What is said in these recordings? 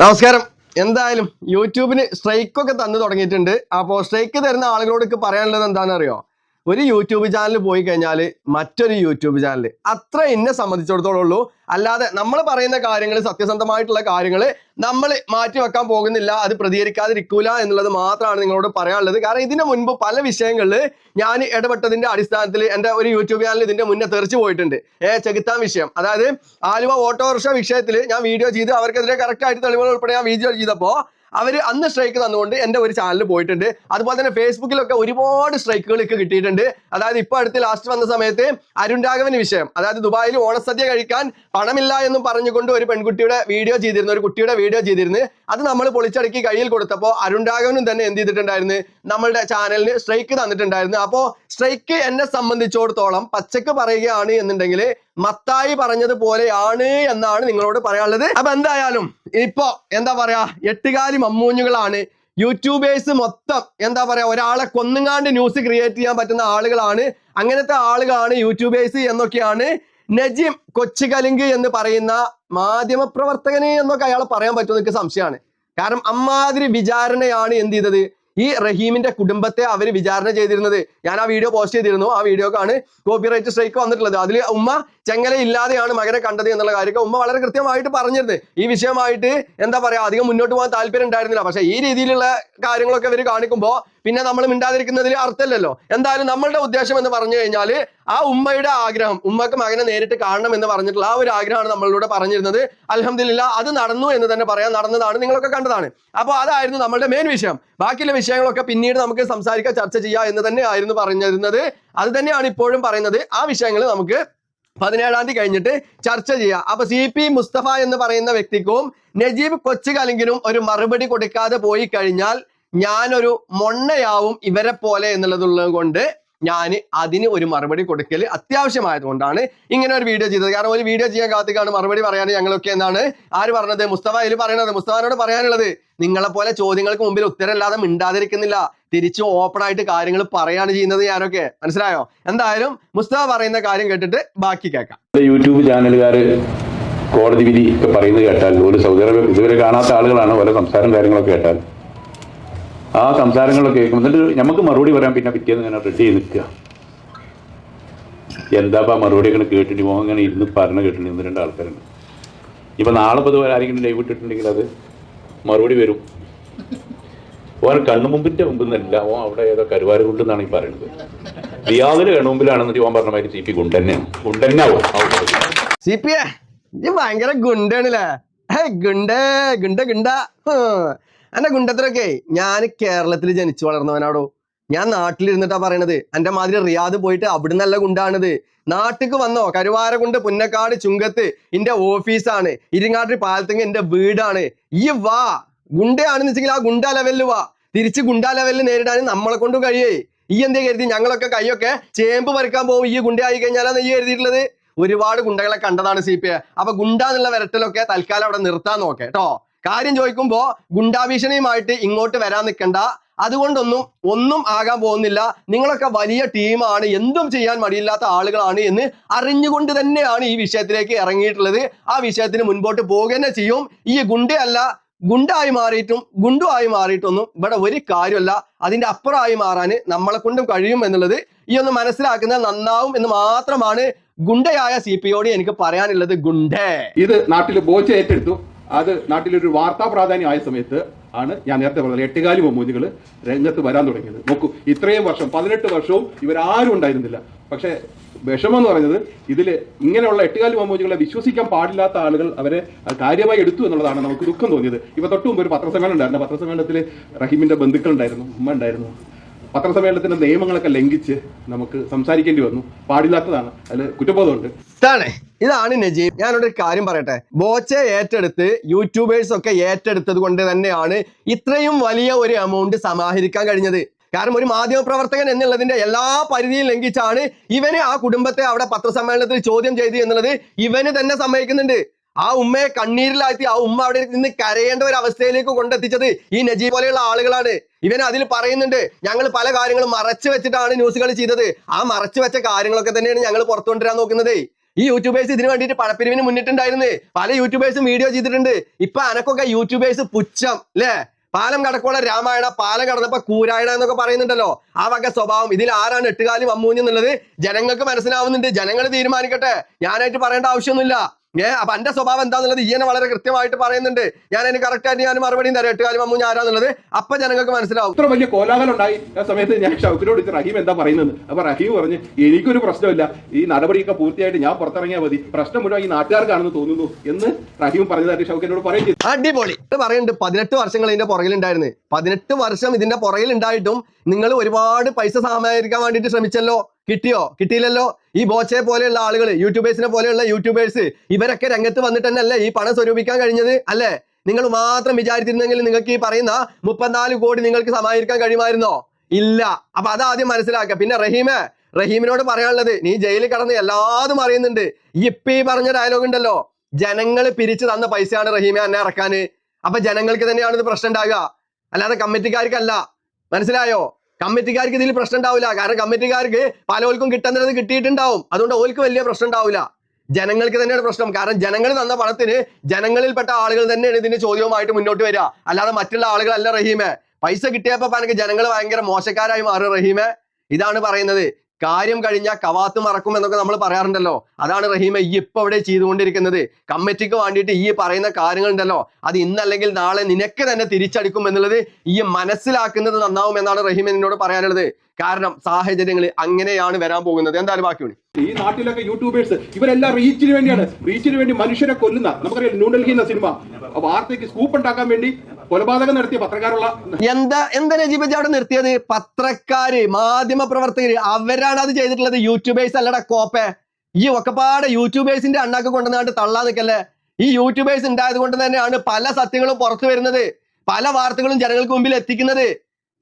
നമസ്കാരം. എന്തായാലും യൂട്യൂബിന് സ്ട്രൈക്കൊക്കെ തന്നു തുടങ്ങിയിട്ടുണ്ട്. അപ്പോൾ സ്ട്രൈക്ക് തരുന്ന ആളുകളോട് പറയാനുള്ളത് എന്താണെന്ന് അറിയോ ഒരു യൂട്യൂബ് ചാനൽ പോയി കഴിഞ്ഞാൽ മറ്റൊരു യൂട്യൂബ് ചാനൽ അത്ര എന്നെ സംബന്ധിച്ചിടത്തോളം ഉള്ളൂ അല്ലാതെ നമ്മൾ പറയുന്ന കാര്യങ്ങൾ സത്യസന്ധമായിട്ടുള്ള കാര്യങ്ങൾ നമ്മൾ മാറ്റി വെക്കാൻ പോകുന്നില്ല അത് പ്രതികരിക്കാതിരിക്കൂല എന്നുള്ളത് മാത്രമാണ് നിങ്ങളോട് പറയാനുള്ളത്. കാരണം ഇതിന് മുൻപ് പല വിഷയങ്ങളിൽ ഞാൻ ഇടപെട്ടതിന്റെ അടിസ്ഥാനത്തിൽ എന്റെ ഒരു യൂട്യൂബ് ചാനൽ ഇതിന്റെ മുന്നേ തെറിച്ചു പോയിട്ടുണ്ട്. ഏ ചെകുത്താൻ വിഷയം. അതായത് ആലുവ ഓട്ടോറിക്ഷ വിഷയത്തിൽ ഞാൻ വീഡിയോ ചെയ്ത് അവർക്കെതിരെ കറക്റ്റായിട്ട് തെളിവുകൾ ഉൾപ്പെടെ ഞാൻ വീഡിയോ ചെയ്തപ്പോൾ അവർ അന്ന് സ്ട്രൈക്ക് തന്നുകൊണ്ട് എന്റെ ഒരു ചാനൽ പോയിട്ടുണ്ട്. അതുപോലെ തന്നെ ഫേസ്ബുക്കിലൊക്കെ ഒരുപാട് സ്ട്രൈക്കുകൾ ഒക്കെ കിട്ടിയിട്ടുണ്ട്. അതായത് ഇപ്പോൾ അടുത്ത് ലാസ്റ്റ് വന്ന സമയത്ത് അരുൺ രാഘവന് വിഷയം. അതായത് ദുബായിൽ ഓണസദ്യ കഴിക്കാൻ പണമില്ല എന്നും പറഞ്ഞുകൊണ്ട് ഒരു പെൺകുട്ടിയുടെ വീഡിയോ ചെയ്തിരുന്നു. ഒരു കുട്ടിയുടെ വീഡിയോ ചെയ്തിരുന്നു. അത് നമ്മൾ പൊളിച്ചടക്കി കയ്യിൽ കൊടുത്തപ്പോൾ അരുൺ രാഘവനും തന്നെ എന്ത് ചെയ്തിട്ടുണ്ടായിരുന്നു? നമ്മളുടെ ചാനലിന് സ്ട്രൈക്ക് തന്നിട്ടുണ്ടായിരുന്നു. അപ്പോൾ സ്ട്രൈക്ക് എന്നെ സംബന്ധിച്ചിടത്തോളം പച്ചക്ക് പറയുകയാണ് എന്നുണ്ടെങ്കിൽ മത്തായി പറഞ്ഞതുപോലെയാണ് എന്നാണ് നിങ്ങളോട് പറയാനുള്ളത്. അപ്പൊ എന്തായാലും ഇപ്പോ എന്താ പറയാ? എട്ടുകാലി മമ്മൂഞ്ഞുകളാണ് യൂട്യൂബേഴ്സ് മൊത്തം എന്താ പറയാ ഒരാളെ കൊന്നുങ്ങാണ്ട് ന്യൂസ് ക്രിയേറ്റ് ചെയ്യാൻ പറ്റുന്ന ആളുകളാണ്. അങ്ങനത്തെ ആളുകളാണ് യൂട്യൂബേഴ്സ് എന്നൊക്കെയാണ് നജീം കൊച്ചുകലിങ്ക് എന്ന് പറയുന്ന മാധ്യമ പ്രവർത്തകന് എന്നൊക്കെ അയാൾ പറയാൻ പറ്റുമെന്ന് എനിക്ക് സംശയമാണ്. കാരണം അമ്മാതിരി വിചാരണയാണ് എന്ത് ചെയ്തത്? ഈ റഹീമിന്റെ കുടുംബത്തെ അവർ വിചാരണ ചെയ്തിരുന്നത്. ഞാൻ ആ വീഡിയോ പോസ്റ്റ് ചെയ്തിരുന്നു. ആ വീഡിയോക്കാണ് കോപ്പിറൈറ്റ് സ്ട്രൈക്ക് വന്നിട്ടുള്ളത്. അതിൽ ഉമ്മ ചെങ്ങല ഇല്ലാതെയാണ് മകനെ കണ്ടത് എന്നുള്ള കാര്യമൊക്കെ ഉമ്മ വളരെ കൃത്യമായിട്ട് പറഞ്ഞിരുന്നത് ഈ വിഷയമായിട്ട് എന്താ പറയാ അധികം മുന്നോട്ട് പോകാൻ താല്പര്യം ഉണ്ടായിരുന്നില്ല. പക്ഷെ ഈ രീതിയിലുള്ള കാര്യങ്ങളൊക്കെ ഇവർ കാണിക്കുമ്പോൾ പിന്നെ നമ്മൾ മിണ്ടാതിരിക്കുന്നതിൽ അർത്ഥമില്ലല്ലോ. എന്തായാലും നമ്മളുടെ ഉദ്ദേശം എന്ന് പറഞ്ഞു കഴിഞ്ഞാൽ ആ ഉമ്മയുടെ ആഗ്രഹം ഉമ്മക്ക് മകനെ നേരിട്ട് കാണണം എന്ന് പറഞ്ഞിട്ടുള്ള ആ ഒരു ആഗ്രഹമാണ് നമ്മളിലൂടെ പറഞ്ഞിരുന്നത്. അലഹമില്ല അത് നടന്നു എന്ന് തന്നെ പറയാം. നടന്നതാണ് നിങ്ങളൊക്കെ കണ്ടതാണ്. അപ്പോൾ അതായിരുന്നു നമ്മളുടെ മെയിൻ വിഷയം. ബാക്കിയുള്ള വിഷയങ്ങളൊക്കെ പിന്നീട് നമുക്ക് സംസാരിക്കാൻ ചർച്ച ചെയ്യാം എന്ന് തന്നെ ആയിരുന്നു പറഞ്ഞിരുന്നത്. അത് തന്നെയാണ് ഇപ്പോഴും പറയുന്നത്. ആ വിഷയങ്ങൾ നമുക്ക് പതിനേഴാം തീയതി കഴിഞ്ഞിട്ട് ചർച്ച ചെയ്യാം അപ്പൊ സി പി മുസ്തഫ എന്ന് പറയുന്ന വ്യക്തിക്കും നജീബ് കൊച്ചുകലിങ്കിനും ഒരു മറുപടി കൊടുക്കാതെ പോയി കഴിഞ്ഞാൽ ഞാനൊരു മൊണ്ണയാവും ഇവരെ പോലെ എന്നുള്ളതുള്ളത് കൊണ്ട് ഞാൻ അതിന് ഒരു മറുപടി കൊടുക്കൽ അത്യാവശ്യമായതുകൊണ്ടാണ് ഇങ്ങനെ ഒരു വീഡിയോ ചെയ്തത്. കാരണം ഒരു വീഡിയോ ചെയ്യാൻ കാത്തിക്കാണ് മറുപടി പറയാൻ ഞങ്ങളൊക്കെ എന്താണ് ആര് പറഞ്ഞത്? മുസ്തഫ അതിൽ പറയണത്? മുസ്തഫാനോട് പറയാനുള്ളത് നിങ്ങളെപ്പോലെ ചോദ്യങ്ങൾക്ക് മുമ്പിൽ ഉത്തരമില്ലാതെ മിണ്ടാതിരിക്കുന്നില്ല. തിരിച്ചു ഓപ്പൺ ആയിട്ട് കാര്യങ്ങൾ പറയാണ് ചെയ്യുന്നത് ഞാനൊക്കെ. മനസ്സിലായോ? എന്തായാലും മുസ്തഫ പറയുന്ന കാര്യം കേട്ടിട്ട് ബാക്കി കേൾക്കാം. യൂട്യൂബ് ചാനലുകാർ കോടതി വിധി ഒക്കെ പറയുന്നത് കേട്ടാൽ ഒരു സൗദി അറേബ്യ ഇതുവരെ കാണാത്ത ആളുകളാണ് ഓരോ സംസാരം കാര്യങ്ങളൊക്കെ കേട്ടാൽ. ആ സംസാരങ്ങളൊക്കെ കേൾക്കുമ്പോൾ എന്നിട്ട് നമുക്ക് മറുപടി പറയാൻ പിന്നെ പിറ്റേന്ന് ഇങ്ങനെ റെഡി ചെയ്ത് നിൽക്കുക. എന്താപ്പാ മറുപടി ഇങ്ങനെ കേട്ടിട്ട് പോകും ഇങ്ങനെ ഇരുന്ന് പറഞ്ഞ കേട്ടിട്ട് ഇന്ന് രണ്ട് ആൾക്കാരുണ്ട്. ഇപ്പൊ നാളെ പൊതുവെ ആരെങ്കിലും ലൈവ് ഇട്ടിട്ടുണ്ടെങ്കിൽ അത് മറുപടി വരും. ഓൻ കണ്ണുമുമ്പിന്റെ മുമ്പിൽ നിന്നല്ല ഓൻ അവിടെ ഏതോ കരുവാരുകൊണ്ട് കൊണ്ടെന്നാണ് ഈ പറയുന്നത്. റിയാദിന് കണ്ണുമുമ്പിലാണെന്നിട്ട് ഓൻ പറഞ്ഞ മാതിരി സി പി ഗുണ്ടന്നെ ഗുണ്ടന്നാവും ഗുണ്ട ഗുണ്ട എന്റെ ഗുണ്ടത്തിലൊക്കെ ഞാൻ കേരളത്തിൽ ജനിച്ചു വളർന്നവനാടോ. ഞാൻ നാട്ടിലിരുന്നിട്ടാ പറയണത്. എന്റെ മാതിരി റിയാദ് പോയിട്ട് അവിടെ നല്ല ഗുണ്ടാണിത്. നാട്ടിക്ക് വന്നോ കരുവാരകുണ്ട് പുന്നക്കാട് ചുങ്കത്ത് എന്റെ ഓഫീസാണ്. ഇരിങ്ങാട്ടിൽ പാലത്തിങ് എന്റെ വീടാണ്. ഈ വാ. ഗുണ്ടയാണെന്ന് വെച്ചെങ്കിൽ ആ ഗുണ്ട ലെവലിൽ വാ. തിരിച്ച് ഗുണ്ട ലെവലിൽ നേരിടാൻ നമ്മളെ കൊണ്ട് കഴിയേ. ഈ എന്തേ കരുതി? ഞങ്ങളൊക്കെ കൈയൊക്കെ ചേമ്പ് പറിക്കാൻ പോകും ഈ ഗുണ്ടയായി കഴിഞ്ഞാലാണ് ഈ കരുതിയിട്ടുള്ളത്? ഒരുപാട് ഗുണ്ടകളെ കണ്ടതാണ് സി പി ഐ. അപ്പൊ ഗുണ്ട എന്നുള്ള വരട്ടലൊക്കെ തൽക്കാലം അവിടെ നിർത്താൻ നോക്കെ കേട്ടോ. കാര്യം ചോദിക്കുമ്പോ ഗുണ്ടാഭീഷണിയുമായിട്ട് ഇങ്ങോട്ട് വരാൻ നിൽക്കണ്ട അതുകൊണ്ടൊന്നും ഒന്നും ആകാൻ പോകുന്നില്ല. നിങ്ങളൊക്കെ വലിയ ടീമാണ്. എന്തും ചെയ്യാൻ മടിയില്ലാത്ത ആളുകളാണ് എന്ന് അറിഞ്ഞുകൊണ്ട് തന്നെയാണ് ഈ വിഷയത്തിലേക്ക് ഇറങ്ങിയിട്ടുള്ളത്. ആ വിഷയത്തിന് മുൻപോട്ട് പോകുക ചെയ്യും. ഈ ഗുണ്ടയല്ല ഗുണ്ടായി മാറിയിട്ടും ഗുണ്ടുവായി മാറിയിട്ടൊന്നും ഇവിടെ ഒരു കാര്യമല്ല. അതിന്റെ അപ്പുറമായി മാറാൻ നമ്മളെ കൊണ്ടും കഴിയും എന്നുള്ളത് ഈ ഒന്ന് മനസ്സിലാക്കുന്നത് നന്നാവും എന്ന് മാത്രമാണ് ഗുണ്ടയായ സി പി യോട് എനിക്ക് പറയാനുള്ളത്. ഗുണ്ടേ. ഇത് നാട്ടിൽ ബോച്ച ഏറ്റെടുത്തു. അത് നാട്ടിലൊരു വാർത്താ പ്രാധാന്യം ആയ സമയത്ത് ആണ് ഞാൻ നേരത്തെ പറഞ്ഞത് എട്ടുകാലി മമ്മൂഞ്ഞുകൾ രംഗത്ത് വരാൻ തുടങ്ങിയത്. നോക്കൂ ഇത്രയും വർഷം പതിനെട്ട് വർഷവും ഇവരാരും ഉണ്ടായിരുന്നില്ല. പക്ഷേ വിഷമം എന്ന് പറയുന്നത് ഇതിൽ ഇങ്ങനെയുള്ള എട്ടുകാലി മമ്മൂഞ്ഞുകളെ വിശ്വസിക്കാൻ പാടില്ലാത്ത ആളുകൾ അവരെ കാര്യമായി എടുത്തു എന്നുള്ളതാണ് നമുക്ക് ദുഃഖം തോന്നിയത്. ഇപ്പൊ തൊട്ട് മുമ്പ് ഒരു പത്രസമ്മേളനം ഉണ്ടായിരുന്നു. പത്രസമ്മേളനത്തിൽ റഹീമിന്റെ ബന്ധുക്കൾ ഉണ്ടായിരുന്നു ഉമ്മ ഉണ്ടായിരുന്നു. പത്രസമ്മേളനത്തിന്റെ നിയമങ്ങളൊക്കെ ലംഘിച്ച് നമുക്ക് സംസാരിക്കേണ്ടി വന്നു. പാടില്ലാത്തതാണ്. അതിൽ കുറ്റബോധമുണ്ട്. ഇതാണ്. ഇതാണ് നജീബ്. ഞാനൊരു കാര്യം പറയട്ടെ. ബോച്ചെ ഏറ്റെടുത്ത് യൂട്യൂബേഴ്സ് ഒക്കെ ഏറ്റെടുത്തത് കൊണ്ട് തന്നെയാണ് ഇത്രയും വലിയ ഒരു എമൗണ്ട് സമാഹരിക്കാൻ കഴിഞ്ഞത്. കാരണം ഒരു മാധ്യമ പ്രവർത്തകൻ എന്നുള്ളതിന്റെ എല്ലാ പരിധിയും ലംഘിച്ചാണ് ഇവന് ആ കുടുംബത്തെ അവിടെ പത്രസമ്മേളനത്തിൽ ചോദ്യം ചെയ്തു എന്നുള്ളത് ഇവന് തന്നെ സമ്മതിക്കുന്നുണ്ട്. ആ ഉമ്മയെ കണ്ണീരിലാഴ്ത്തി ആ ഉമ്മ അവിടെ നിന്ന് കരയേണ്ട ഒരു അവസ്ഥയിലേക്ക് കൊണ്ടെത്തിച്ചത് ഈ നജീബ് പോലെയുള്ള ആളുകളാണ്. ഇവൻ അതിൽ പറയുന്നുണ്ട് ഞങ്ങൾ പല കാര്യങ്ങളും മറച്ചു വെച്ചിട്ടാണ് ന്യൂസുകൾ ചെയ്തത്. ആ മറച്ചു വെച്ച കാര്യങ്ങളൊക്കെ തന്നെയാണ് ഞങ്ങൾ പുറത്തുകൊണ്ടുവരാൻ നോക്കുന്നത്. ഈ യൂട്യൂബേഴ്സ് ഇതിന് വേണ്ടിയിട്ട് പണപ്പിരിവിന് മുന്നിട്ടുണ്ടായിരുന്നു. പല യൂട്യൂബേഴ്സും വീഡിയോ ചെയ്തിട്ടുണ്ട്. ഇപ്പൊ അനക്കൊക്കെ യൂട്യൂബേഴ്സ് പുച്ഛം ല്ലേ? പാലം കടക്കോള രാമായണ പാലം കടന്നപ്പോ കൂരായണ എന്നൊക്കെ പറയുന്നുണ്ടല്ലോ. ആ വക സ്വഭാവം. ഇതിൽ ആരാണ് എട്ടുകാലി മമ്മൂഞ്ഞെന്നുള്ളത് ജനങ്ങൾക്ക് മനസ്സിലാവുന്നുണ്ട്. ജനങ്ങൾ തീരുമാനിക്കട്ടെ. ഞാനായിട്ട് പറയേണ്ട ആവശ്യമൊന്നുമില്ല. ഏ അപ്പൊ എന്റെ സ്വഭാവം എന്താന്നുള്ളത് ഈയനെ വളരെ കൃത്യമായിട്ട് പറയുന്നുണ്ട്. ഞാൻ അതിന് കറക്റ്റ് ആയിട്ട് ഞാൻ മറുപടി തരാം. എട്ടുകാലി മമ്മൂ ആരാന്നുള്ളത് അപ്പൊ ജനങ്ങൾക്ക് മനസ്സിലാവും. ഇത്ര വലിയ കോലാഹലം ഉണ്ടായി. ആ സമയത്ത് ഞാൻ ഷൗക്കിനോട് റഹീം എന്താ പറയുന്നത് അപ്പൊ റഹീം പറഞ്ഞു എനിക്കൊരു പ്രശ്നമില്ല. ഈ നടപടിയൊക്കെ പൂർത്തിയായിട്ട് ഞാൻ പുറത്തിറങ്ങിയാൽ മതി. പ്രശ്നം മുഴുവൻ ഈ നാട്ടുകാർക്കാണെന്ന് തോന്നുന്നു. എന്ന് റഹീം പറഞ്ഞതായിട്ട് ഷൗക്കിനോട് പറയും ചെയ്തു. അടിപൊളി. ഇത് പറയുന്നുണ്ട് പതിനെട്ട് വർഷങ്ങൾ ഇതിന്റെ പുറകിലുണ്ടായിരുന്നു. പതിനെട്ട് വർഷം ഇതിന്റെ പുറകിൽ ഉണ്ടായിട്ടും നിങ്ങൾ ഒരുപാട് പൈസ സമാഹരിക്കാൻ വേണ്ടിയിട്ട് ശ്രമിച്ചല്ലോ. കിട്ടിയോ? കിട്ടിയില്ലല്ലോ? ഈ ബോച്ചെ പോലെയുള്ള ആളുകൾ യൂട്യൂബേഴ്സിനെ പോലെയുള്ള യൂട്യൂബേഴ്സ് ഇവരൊക്കെ രംഗത്ത് വന്നിട്ട് തന്നെയല്ലേ ഈ പണം സ്വരൂപിക്കാൻ കഴിഞ്ഞത്? അല്ലേ? നിങ്ങൾ മാത്രം വിചാരിച്ചിരുന്നെങ്കിൽ നിങ്ങൾക്ക് ഈ പറയുന്ന മുപ്പത്തിനാല് കോടി നിങ്ങൾക്ക് സമാഹരിക്കാൻ കഴിയുമായിരുന്നോ? ഇല്ല. അപ്പൊ അതാദ്യം മനസ്സിലാക്കുക. പിന്നെ റഹീമേ റഹീമിനോട് പറയാനുള്ളത് നീ ജയിലിൽ കടന്ന് എല്ലാതും അറിയുന്നുണ്ട്. ഇപ്പൊ ഈ പറഞ്ഞ ഡയലോഗ് ഉണ്ടല്ലോ. ജനങ്ങൾ പിരിച്ചു തന്ന പൈസയാണ് റഹീമെ എന്നെ ഇറക്കാന്. അപ്പൊ ജനങ്ങൾക്ക് തന്നെയാണ് ഇത് പ്രശ്നം ഉണ്ടാകുക അല്ലാതെ കമ്മിറ്റിക്കാർക്കല്ല. മനസ്സിലായോ? കമ്മിറ്റിക്കാർക്ക് ഇതിൽ പ്രശ്നം ഉണ്ടാവില്ല. കാരണം കമ്മിറ്റിക്കാർക്ക് പലവർക്കും കിട്ടുന്നത് കിട്ടിയിട്ടുണ്ടാവും. അതുകൊണ്ട് ഓൽക്ക് വലിയ പ്രശ്നം ഉണ്ടാവില്ല. ജനങ്ങൾക്ക് തന്നെയാണ് പ്രശ്നം. കാരണം ജനങ്ങൾ തന്ന പണത്തിന് ജനങ്ങളിൽപ്പെട്ട ആളുകൾ തന്നെയാണ് ഇതിന്റെ ചോദ്യവുമായിട്ട് മുന്നോട്ട് വരിക. അല്ലാതെ മറ്റുള്ള ആളുകളല്ല റഹീമെ. പൈസ കിട്ടിയപ്പോ എനിക്ക് ജനങ്ങൾ ഭയങ്കര മോശക്കാരായി മാറും റഹീമെ. ഇതാണ് പറയുന്നത്. കാര്യം കഴിഞ്ഞാൽ കവാത്ത് മറക്കും എന്നൊക്കെ നമ്മൾ പറയാറുണ്ടല്ലോ. അതാണ് റഹീമ ഈ ഇപ്പൊ ഇവിടെ ചെയ്തുകൊണ്ടിരിക്കുന്നത്. കമ്മിറ്റിക്ക് വേണ്ടിയിട്ട് ഈ പറയുന്ന കാര്യങ്ങൾ ഉണ്ടല്ലോ അത് ഇന്നല്ലെങ്കിൽ നാളെ നിനക്ക് തന്നെ തിരിച്ചടിക്കും എന്നുള്ളത് ഈ മനസ്സിലാക്കുന്നത് നന്നാവും എന്നാണ് റഹീം എന്നോട് പറയാനുള്ളത്. കാരണം സാഹചര്യങ്ങൾ അങ്ങനെയാണ് വരാൻ പോകുന്നത്. എന്തായാലും ബാക്കിയുണ്ട് ഈ നാട്ടിലൊക്കെ യൂട്യൂബേഴ്സ് ഇവരെല്ലാം റീച്ചിന് വേണ്ടിയാണ്. റീച്ചിന് വേണ്ടി മനുഷ്യരെ കൊല്ലുന്ന. നമുക്കറിയാം ന്യൂഡൽഹി എന്ന സിനിമ. വാർത്തയ്ക്ക് സ്കൂപ്പ് ഉണ്ടാക്കാൻ വേണ്ടി കൊലപാതകം നടത്തിയ പത്രക്കാരുള്ള എന്താ എന്താ നജീബ് അവിടെ നിർത്തിയത്? പത്രക്കാര് മാധ്യമ പ്രവർത്തകര് അവരാണ് അത് ചെയ്തിട്ടുള്ളത്. യൂട്യൂബേഴ്സ് അല്ലട കോപ്പ. ഈ ഒക്കെപ്പാടെ യൂട്യൂബേഴ്സിന്റെ അണ്ണാക്ക് കൊണ്ടുവന്നാണ്ട് തള്ളാൻ നിൽക്കല്ലേ ഈ യൂട്യൂബേഴ്സ് ഉണ്ടായത് കൊണ്ട് തന്നെയാണ് പല സത്യങ്ങളും പുറത്തു വരുന്നത്. പല വാർത്തകളും ജനങ്ങൾക്ക് മുമ്പിൽ എത്തിക്കുന്നത്.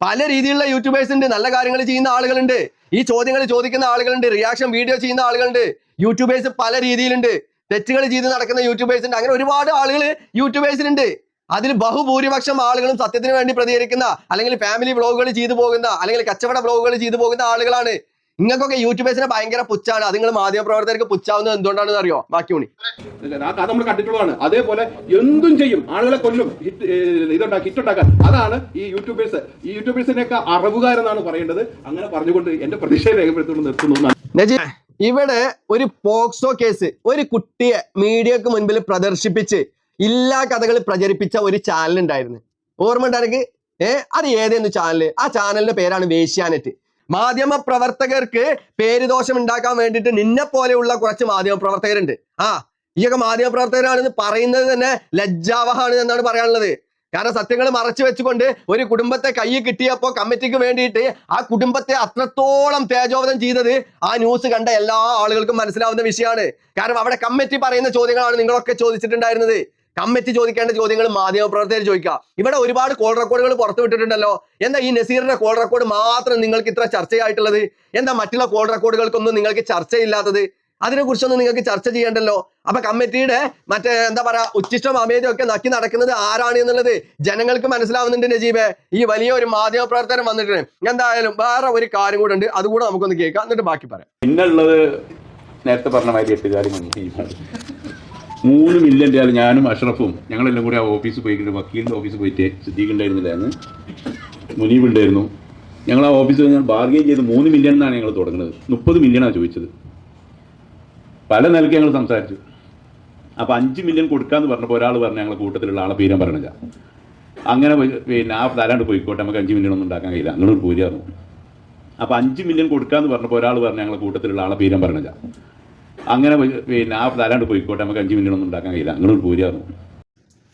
പല രീതിയിലുള്ള യൂട്യൂബേഴ്സ് ഉണ്ട് നല്ല കാര്യങ്ങൾ ചെയ്യുന്ന ആളുകളുണ്ട്. ഈ ചോദ്യങ്ങൾ ചോദിക്കുന്ന ആളുകളുണ്ട് റിയാക്ഷൻ വീഡിയോ ചെയ്യുന്ന ആളുകളുണ്ട് യൂട്യൂബേഴ്സ് പല രീതിയിലുണ്ട്. തെറ്റുകൾ ചെയ്ത് നടക്കുന്ന യൂട്യൂബേഴ്സ് ഉണ്ട് അങ്ങനെ ഒരുപാട് ആളുകൾ യൂട്യൂബേഴ്സിലുണ്ട്. അതിൽ ബഹുഭൂരിപക്ഷം ആളുകളും സത്യത്തിന് വേണ്ടി പ്രതികരിക്കുന്ന അല്ലെങ്കിൽ ഫാമിലി വ്ളോഗുകൾ ചെയ്തു പോകുന്ന അല്ലെങ്കിൽ കച്ചവട വ്ളോഗുകൾ ചെയ്തു പോകുന്ന ആളുകളാണ് നിങ്ങൾക്കൊക്കെ യൂട്യൂബേഴ്സിനെ ഭയങ്കര പുച്ഛാണ്. അത് നിങ്ങൾ മാധ്യമപ്രവർത്തകർക്ക് പുച്ഛാവുന്നത് എന്തുകൊണ്ടാണെന്ന് അറിയോ? ബാക്കി മണി ആ കഥ നമ്മൾ കണ്ടിട്ടുള്ളതാണ്. അതേപോലെ എന്തും ചെയ്യും. ആളുകളെ കൊല്ലും ഹിറ്റ് ഇതുണ്ടാക്കി ഹിറ്റ് ഉണ്ടാക്കാൻ. അതാണ് ഈ യൂട്യൂബേഴ്സ് ഈ യൂട്യൂബേഴ്സിനെയൊക്കെ അറിവുകാരെന്നാണ് പറയേണ്ടത്. അങ്ങനെ പറഞ്ഞുകൊണ്ട് എന്റെ പ്രതിഷേധം രേഖപ്പെടുത്തുകൊണ്ട് നിർത്തുന്നു. ഇവിടെ ഒരു പോക്സോ കേസ് ഒരു കുട്ടിയെ മീഡിയക്ക് മുൻപിൽ പ്രദർശിപ്പിച്ച് ഇല്ലാ കഥകൾ പ്രചരിപ്പിച്ച ഒരു ചാനൽ ഉണ്ടായിരുന്നു. ഓർമ്മ ഉണ്ടായിരുന്നു ഏഹ് അത് ഏതെന്ന് ചാനൽ ആ ചാനലിന്റെ പേരാണ് വേശ്യാനെറ്റ്. മാധ്യമ പ്രവർത്തകർക്ക് പേരുദോഷം ഉണ്ടാക്കാൻ വേണ്ടിയിട്ട് നിന്നെ പോലെയുള്ള കുറച്ച് മാധ്യമ പ്രവർത്തകരുണ്ട് ആ ഈയൊക്കെ മാധ്യമ പ്രവർത്തകരാണെന്ന് പറയുന്നത് തന്നെ ലജ്ജാവഹാണ് എന്നാണ് പറയാനുള്ളത്. കാരണം സത്യങ്ങൾ മറച്ചു വെച്ചുകൊണ്ട് ഒരു കുടുംബത്തെ കൈ കിട്ടിയപ്പോൾ കമ്മിറ്റിക്ക് വേണ്ടിയിട്ട് ആ കുടുംബത്തെ അത്രത്തോളം തേജോവധം ചെയ്തത് ആ ന്യൂസ് കണ്ട എല്ലാ ആളുകൾക്കും മനസ്സിലാവുന്ന വിഷയമാണ്. കാരണം അവിടെ കമ്മിറ്റി പറയുന്ന ചോദ്യങ്ങളാണ് നിങ്ങളൊക്കെ ചോദിച്ചിട്ടുണ്ടായിരുന്നത്. കമ്മിറ്റി ചോദിക്കേണ്ട ചോദ്യങ്ങൾ മാധ്യമപ്രവർത്തകർ ചോദിക്കുക. ഇവിടെ ഒരുപാട് കോൾ റെക്കോർഡുകൾ പുറത്തുവിട്ടിട്ടുണ്ടല്ലോ എന്താ ഈ നസീറിന്റെ കോൾ റെക്കോർഡ് മാത്രം നിങ്ങൾക്ക് ഇത്ര ചർച്ചയായിട്ടുള്ളത്? എന്താ മറ്റുള്ള കോൾ റെക്കോർഡുകൾക്കൊന്നും നിങ്ങൾക്ക് ചർച്ചയില്ലാത്തത്? അതിനെക്കുറിച്ചൊന്നും നിങ്ങൾക്ക് ചർച്ച ചെയ്യണ്ടല്ലോ. അപ്പൊ കമ്മിറ്റിയുടെ മറ്റേ എന്താ പറയാ ഉച്ചിഷ്ടം അമേദ്യം ഒക്കെ നക്കി നടക്കുന്നത് ആരാണ് എന്നുള്ളത് ജനങ്ങൾക്ക് മനസ്സിലാവുന്നുണ്ട് നജീബെ. ഈ വലിയ ഒരു മാധ്യമ പ്രവർത്തനം വന്നിട്ടുണ്ട് എന്തായാലും വേറെ ഒരു കാര്യം കൂടെ ഉണ്ട്. അതുകൂടെ നമുക്കൊന്ന് കേൾക്കാം. എന്നിട്ട് ബാക്കി പറയാം. പിന്നുള്ളത് നേരത്തെ പറഞ്ഞ മാതിരി എട്ട് മൂന്ന് മില്യൺ രൂപ ഞാനും അഷ്റഫും ഞങ്ങളെല്ലാം കൂടി ആ ഓഫീസിൽ പോയിട്ട് വക്കീലിന്റെ ഓഫീസിൽ പോയിട്ട് സിദ്ദീഖുണ്ടായിരുന്നില്ല അന്ന് മുനീബ് ഉണ്ടായിരുന്നു ഞങ്ങൾ ആ ഓഫീസിൽ ഞാൻ ബാർഗെയിൻ ചെയ്ത് മൂന്ന് മില്യൺ എന്നാണ് ഞങ്ങൾ തുടങ്ങുന്നത്. മുപ്പത് മില്യണാണ് ചോദിച്ചത്. പല നിലയ്ക്ക് ഞങ്ങൾ സംസാരിച്ചു. അപ്പോൾ അഞ്ച് മില്യൺ കൊടുക്കാമെന്ന് പറഞ്ഞപ്പോൾ ഒരാൾ പറഞ്ഞു ഞങ്ങളെ കൂട്ടത്തിലുള്ള ആളെ പേരും പറഞ്ഞില്ല. അങ്ങനെ പിന്നെ ആ തരാണ്ട് പോയിക്കോട്ടെ നമുക്ക് അഞ്ച് മില്യൺ ഒന്നും ഉണ്ടാക്കാൻ കഴിയില്ല. അങ്ങനെ ഒരു പൂരിയായിരുന്നു അപ്പോൾ അഞ്ച് മില്യൺ കൊടുക്കാമെന്ന് പറഞ്ഞപ്പോൾ ഒരാൾ പറഞ്ഞു ഞങ്ങളെ കൂട്ടത്തിലുള്ള ആളെ പേരും പറഞ്ഞില്ല. അങ്ങനെ പിന്നെ ആ തരാണ്ട് പോയിക്കോട്ടെ നമുക്ക് അഞ്ച് മില്യൺ ഒന്നും ഉണ്ടാക്കാൻ കഴിയില്ല. അങ്ങനെ ഒരു പൂരിയായിരുന്നു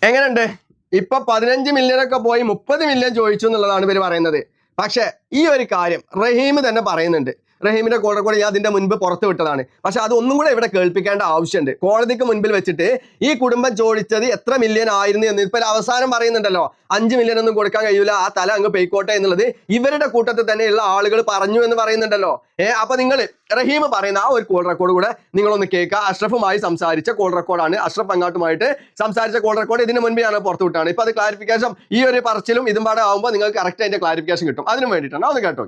എങ്ങനെയുണ്ട്? ഇപ്പൊ പതിനഞ്ച് മില്യൺ ഒക്കെ പോയി മുപ്പത് മില്യൺ ചോദിച്ചു എന്നുള്ളതാണ് ഇവർ പറയുന്നത്. പക്ഷെ ഈ ഒരു കാര്യം റഹീം തന്നെ പറയുന്നുണ്ട്. റഹീമിന്റെ കോടതി കൂടെ അതിന്റെ മുൻപ് പുറത്തു വിട്ടതാണ്. പക്ഷെ അതൊന്നും കൂടെ ഇവിടെ കേൾപ്പിക്കേണ്ട ആവശ്യമുണ്ട്. കോടതിക്ക് മുൻപിൽ വെച്ചിട്ട് ഈ കുടുംബം ചോദിച്ചത് എത്ര മില്യൺ ആയിരുന്നു എന്ന് ഇപ്പൊ അവസാനം പറയുന്നുണ്ടല്ലോ. അഞ്ച് മില്യൺ ഒന്നും കൊടുക്കാൻ കഴിയൂല. ആ തല അങ്ങ് പെയ്ക്കോട്ടെ എന്നുള്ളത് ഇവരുടെ കൂട്ടത്തിൽ തന്നെയുള്ള ആളുകൾ പറഞ്ഞു എന്ന് പറയുന്നുണ്ടല്ലോ. ഏ അപ്പൊ നിങ്ങൾ റഹീം പറയുന്ന ആ ഒരു കോൾ റെക്കോർഡ് കൂടെ നിങ്ങളൊന്ന് കേൾക്കുക. അഷ്റഫുമായി സംസാരിച്ച കോൾ റെക്കോർഡാണ് അഷ്റഫ് അങ്ങാട്ടുമായിട്ട് സംസാരിച്ച കോൾ റെക്കോർഡ് ഇതിന് മുൻപ് ഞാൻ പുറത്തു വിട്ടാണ് ഇപ്പൊ അത് ക്ലാരിഫിക്കേഷൻ ഈ ഒരു പറച്ചിലും ഇതും പാടെ ആകുമ്പോൾ നിങ്ങൾക്ക് കറക്റ്റ് അതിന്റെ ക്ലാരിഫിക്കേഷൻ കിട്ടും. അതിന് വേണ്ടിയിട്ടാണ്. ഒന്ന് കേട്ടോ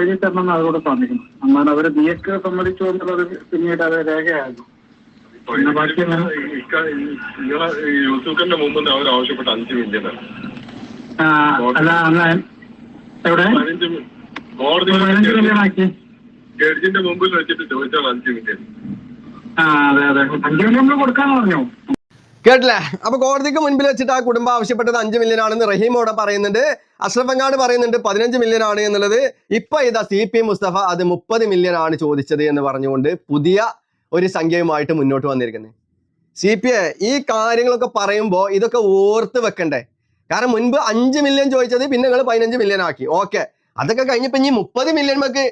എഴുതി തരണം അവരോട് പറഞ്ഞിരുന്നു അങ്ങനെ അവർ നീക്ക് സമ്മതിച്ചു എന്നുള്ളത് പിന്നീട് അത് രേഖയായിരുന്നു പിന്നെ ബാക്കി യൂസുഫിന്റെ മുമ്പ് അവർ ആവശ്യപ്പെട്ട അഞ്ച് മില്യൺ. അല്ല എവിടെ? കോടതി ജഡ്ജിന്റെ മുമ്പിൽ വെച്ചിട്ട് ചോദിച്ചാൽ അഞ്ച് മില്യൺ ആ അതെ അതെ. അഞ്ചു മില്യൺ കൊടുക്കാന്ന് പറഞ്ഞു. കേട്ടില്ലേ? അപ്പൊ കോടതിക്ക് മുൻപിൽ വെച്ചിട്ട് ആ കുടുംബം ആവശ്യപ്പെട്ടത് അഞ്ച് മില്യൺ ആണെന്ന് റഹീം ഇവിടെ പറയുന്നുണ്ട്. അഷ്റഫ് അങ്ങാട് പറയുന്നുണ്ട് പതിനഞ്ച് മില്യൺ ആണ് എന്നുള്ളത്. ഇപ്പൊ ഇതാ സി പി മുസ്തഫ അത് മുപ്പത് മില്യൺ ആണ് ചോദിച്ചത് എന്ന് പറഞ്ഞുകൊണ്ട് പുതിയ ഒരു സംഖ്യയുമായിട്ട് മുന്നോട്ട് വന്നിരിക്കുന്നത്. സി പി ഐ ഈ കാര്യങ്ങളൊക്കെ പറയുമ്പോൾ ഇതൊക്കെ ഓർത്ത് വെക്കണ്ടേ? കാരണം മുൻപ് അഞ്ച് മില്യൺ ചോദിച്ചത് പിന്നെ നിങ്ങൾ പതിനഞ്ച് മില്യൺ ആക്കി. ഓക്കെ. അതൊക്കെ കഴിഞ്ഞപ്പോ ഇനി മുപ്പത് മില്യൺ മക്ക്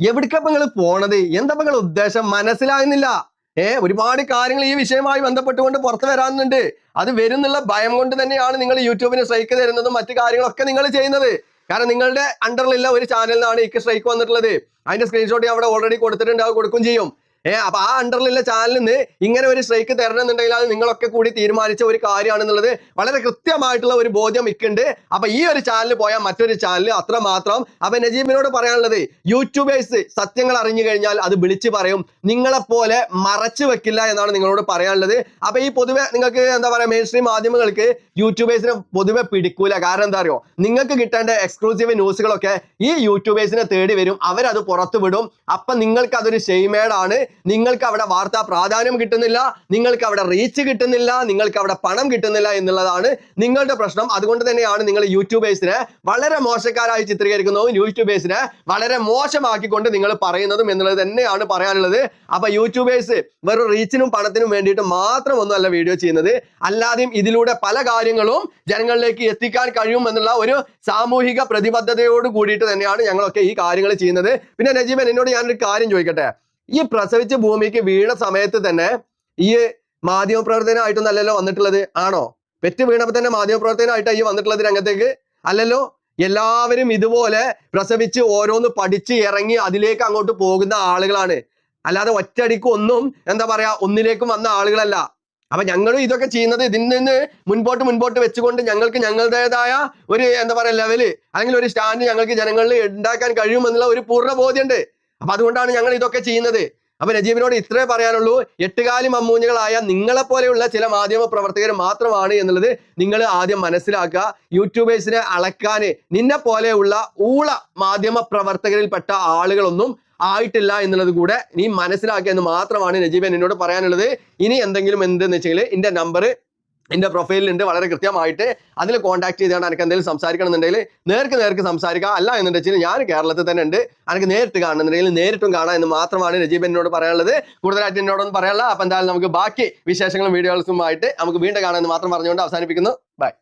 എവിടേക്കപ്പം നിങ്ങൾ പോണത്? എന്താ നിങ്ങൾ ഉദ്ദേശം? മനസ്സിലാകുന്നില്ല. ഏ ഒരുപാട് കാര്യങ്ങൾ ഈ വിഷയമായി ബന്ധപ്പെട്ടുകൊണ്ട് പുറത്തു വരാനുണ്ട്. അത് വരുന്നുള്ള ഭയം കൊണ്ട് തന്നെയാണ് നിങ്ങൾ യൂട്യൂബിന് സ്ട്രൈക്ക് തരുന്നതും മറ്റു കാര്യങ്ങളൊക്കെ നിങ്ങൾ ചെയ്യുന്നത്. കാരണം നിങ്ങളുടെ അണ്ടറിലുള്ള ഒരു ചാനലിനാണ് എനിക്ക് സ്ട്രൈക്ക് വന്നിട്ടുള്ളത്. അതിന്റെ സ്ക്രീൻഷോട്ട് ഞാൻ അവിടെ ഓൾറെഡി കൊടുത്തിട്ടുണ്ട്. അത് കൊടുക്കും ചെയ്യും. ഏ അപ്പൊ ആ അണ്ടറിലുള്ള ചാനലിൽ നിന്ന് ഇങ്ങനെ ഒരു സ്ട്രൈക്ക് തരണമെന്നുണ്ടെങ്കിൽ അത് നിങ്ങളൊക്കെ കൂടി തീരുമാനിച്ച ഒരു കാര്യമാണെന്നുള്ളത് വളരെ കൃത്യമായിട്ടുള്ള ഒരു ബോധ്യം ഇക്കുണ്ട് അപ്പൊ ഈ ഒരു ചാനൽ പോയാൽ മറ്റൊരു ചാനൽ അത്ര മാത്രം അപ്പൊ നജീബിനോട് പറയാനുള്ളത് യൂട്യൂബേഴ്സ് സത്യങ്ങൾ അറിഞ്ഞു കഴിഞ്ഞാൽ അത് വിളിച്ചു പറയും. നിങ്ങളെപ്പോലെ മറച്ചു വെക്കില്ല എന്നാണ് നിങ്ങളോട് പറയാനുള്ളത്. അപ്പൊ ഈ പൊതുവെ നിങ്ങൾക്ക് എന്താ പറയാ മെയിൻ സ്ട്രീം മാധ്യമങ്ങൾക്ക് യൂട്യൂബേഴ്സിനെ പൊതുവെ പിടിക്കൂല. കാരണം എന്താ അറിയോ? നിങ്ങൾക്ക് കിട്ടേണ്ട എക്സ്ക്ലൂസീവ് ന്യൂസുകളൊക്കെ ഈ യൂട്യൂബേഴ്സിനെ തേടി വരും. അവരത് പുറത്തു വിടും. അപ്പൊ നിങ്ങൾക്ക് അതൊരു ഷെയ്മേഡാണ് നിങ്ങൾക്ക് അവിടെ വാർത്താ പ്രാധാന്യം കിട്ടുന്നില്ല നിങ്ങൾക്ക് അവിടെ റീച്ച് കിട്ടുന്നില്ല നിങ്ങൾക്ക് അവിടെ പണം കിട്ടുന്നില്ല എന്നുള്ളതാണ് നിങ്ങളുടെ പ്രശ്നം. അതുകൊണ്ട് തന്നെയാണ് നിങ്ങൾ യൂട്യൂബേഴ്സിനെ വളരെ മോശക്കാരായി ചിത്രീകരിക്കുന്നതും യൂട്യൂബേഴ്സിനെ വളരെ മോശമാക്കിക്കൊണ്ട് നിങ്ങൾ പറയുന്നതും എന്നുള്ളത് തന്നെയാണ് പറയാനുള്ളത്. അപ്പൊ യൂട്യൂബേഴ്സ് വെറും റീച്ചിനും പണത്തിനും വേണ്ടിയിട്ട് മാത്രം ഒന്നുമല്ല വീഡിയോ ചെയ്യുന്നത്. അല്ലാതെയും ഇതിലൂടെ പല കാര്യങ്ങളും ജനങ്ങളിലേക്ക് എത്തിക്കാൻ കഴിയും എന്നുള്ള ഒരു സാമൂഹിക പ്രതിബദ്ധതയോട് കൂടിയിട്ട് തന്നെയാണ് ഞങ്ങളൊക്കെ ഈ കാര്യങ്ങൾ ചെയ്യുന്നത്. പിന്നെ നജീബൻ എന്നോട് ഞാനൊരു കാര്യം ചോദിക്കട്ടെ? ഈ പ്രസവിച്ച ഭൂമിക്ക് വീണ സമയത്ത് തന്നെ ഈ മാധ്യമപ്രവർത്തനമായിട്ടൊന്നല്ലല്ലോ വന്നിട്ടുള്ളത്? ആണോ? പെറ്റ് വീണപ്പോ തന്നെ മാധ്യമപ്രവർത്തനമായിട്ടാണ് ഈ വന്നിട്ടുള്ളത് രംഗത്തേക്ക്? അല്ലല്ലോ? എല്ലാവരും ഇതുപോലെ പ്രസവിച്ച് ഓരോന്ന് പഠിച്ച് ഇറങ്ങി അതിലേക്ക് അങ്ങോട്ട് പോകുന്ന ആളുകളാണ്. അല്ലാതെ ഒറ്റടിക്ക് ഒന്നും എന്താ പറയാ ഒന്നിലേക്കും വന്ന ആളുകളല്ല. അപ്പൊ ഞങ്ങളും ഇതൊക്കെ ചെയ്യുന്നത് ഇതിൽ നിന്ന് മുൻപോട്ട് മുൻപോട്ട് വെച്ചുകൊണ്ട് ഞങ്ങൾക്ക് ഞങ്ങളുടേതായ ഒരു എന്താ പറയാ ലെവൽ അല്ലെങ്കിൽ ഒരു സ്റ്റാൻഡ് ഞങ്ങൾക്ക് ജനങ്ങളിൽ ഉണ്ടാക്കാൻ കഴിയുമെന്നുള്ള ഒരു പൂർണ ബോധ്യമുണ്ട് അപ്പൊ അതുകൊണ്ടാണ് ഞങ്ങൾ ഇതൊക്കെ ചെയ്യുന്നത്. അപ്പൊ നജീബിനോട് ഇത്രേ പറയാനുള്ളൂ. എട്ടുകാലി മമ്മൂഞ്ഞുകളായ നിങ്ങളെ പോലെയുള്ള ചില മാധ്യമ പ്രവർത്തകർ മാത്രമാണ് എന്നുള്ളത് നിങ്ങൾ ആദ്യം മനസ്സിലാക്കുക. യൂട്യൂബേഴ്സിനെ അളക്കാന് നിന്നെ പോലെയുള്ള ഊള മാധ്യമ പ്രവർത്തകരിൽപ്പെട്ട ആളുകളൊന്നും ആയിട്ടില്ല എന്നുള്ളത് കൂടെ നീ മനസ്സിലാക്കിയെന്ന് മാത്രമാണ് നജീബ് എന്നോട് പറയാനുള്ളത്. ഇനി എന്തെങ്കിലും എന്തെന്ന് വെച്ചെങ്കിൽ എന്റെ നമ്പർ എന്റെ പ്രൊഫൈലിലുണ്ട് വളരെ കൃത്യമായിട്ട് അതിൽ കോൺടാക്ട് ചെയ്താണ് എനിക്ക് എന്തെങ്കിലും സംസാരിക്കണം എന്നുണ്ടെങ്കിൽ നേർക്ക് നേർക്ക് സംസാരിക്കുക അല്ല എന്നുണ്ടെങ്കിൽ ഞാൻ കേരളത്തിൽ തന്നെ ഉണ്ട്. എനിക്ക് നേരിട്ട് കാണുന്നുണ്ടെങ്കിൽ നേരിട്ടും കാണാം എന്ന് മാത്രമാണ് നജീബ് എന്നോട് പറയാനുള്ളത്. കൂടുതലായിട്ട് എന്നോടൊന്നും പറയാനുള്ള അപ്പോൾ എന്തായാലും നമുക്ക് ബാക്കി വിശേഷങ്ങളും വീഡിയോസുമായിട്ട് നമുക്ക് വീണ്ടും കാണാമെന്ന് മാത്രം പറഞ്ഞുകൊണ്ട് അവസാനിപ്പിക്കുന്നു. ബൈ